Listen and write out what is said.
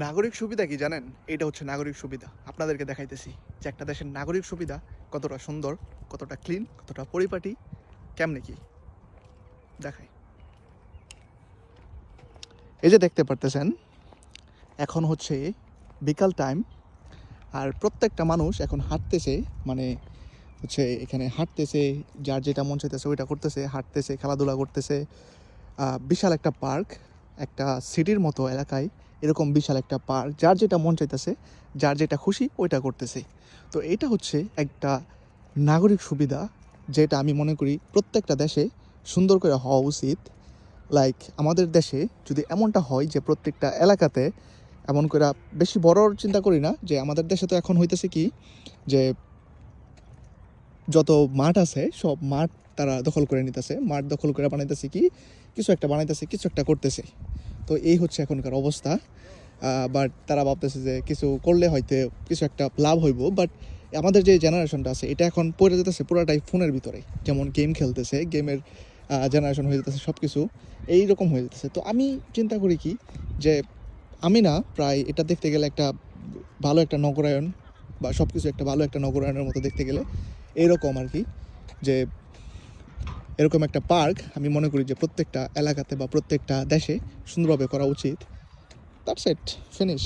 নাগরিক সুবিধা কি জানেন? এটা হচ্ছে নাগরিক সুবিধা। আপনাদেরকে দেখাইতেছি যে একটা দেশের নাগরিক সুবিধা কতটা সুন্দর, কতটা ক্লিন কতটা পরিপাটি, কেমনে কি? দেখাই। এই যে দেখতে পারতেছেন, এখন হচ্ছে বিকাল টাইম আর প্রত্যেকটা মানুষ এখন হাঁটতেছে মানে হচ্ছে এখানে হাঁটতেছে, যার যেটা মন চাইতেছে ওইটা করতেছে, হাঁটতেছে, খেলাধুলা করতেছে। বিশাল একটা পার্ক একটা সিটির মতো এলাকায় এরকম বিশাল একটা পার্ক, যার যেটা মন চাইতেছে, যার যেটা খুশি ওইটা করতেছে। তো এটা হচ্ছে একটা নাগরিক সুবিধা, যেটা আমি মনে করি প্রত্যেকটা দেশে সুন্দর করে হওয়া উচিত। লাইক আমাদের দেশে যদি এমনটা হয় যে প্রত্যেকটা এলাকাতে এমন করে বেশি বড় চিন্তা করি না, যে আমাদের দেশে তো এখন হইতেছে কি, যে যত মাঠ আছে, সব মাঠ তারা দখল করে নিতেছে। মাঠ দখল করে বানাইতেছে কি, কিছু একটা বানাইতেছে, কিছু একটা করতেছে। তো এই হচ্ছে এখনকার অবস্থা। বাট তারা ভাবতেছে যে কিছু করলে হয়তো কিছু একটা লাভ হইব বাট আমাদের যে জেনারেশনটা আছে, এটা এখন পড়ে যেতেছে পুরাটাই ফোনের ভিতরে। যেমন গেম খেলতেছে গেমের জেনারেশন হয়ে যেতেছে সব কিছু এইরকম হয়ে যেতেছে। তো আমি চিন্তা করি কি, যে আমি না প্রায় এটা দেখতে গেলে একটা ভালো একটা নগরায়ন বা সব কিছু একটা ভালো একটা নগরায়নের মতো দেখতে গেলে, এরকম আর কি, যে এরকম একটা পার্ক আমি মনে করি যে প্রত্যেকটা এলাকাতে বা প্রত্যেকটা দেশে সুন্দরভাবে করা উচিত। That's it finish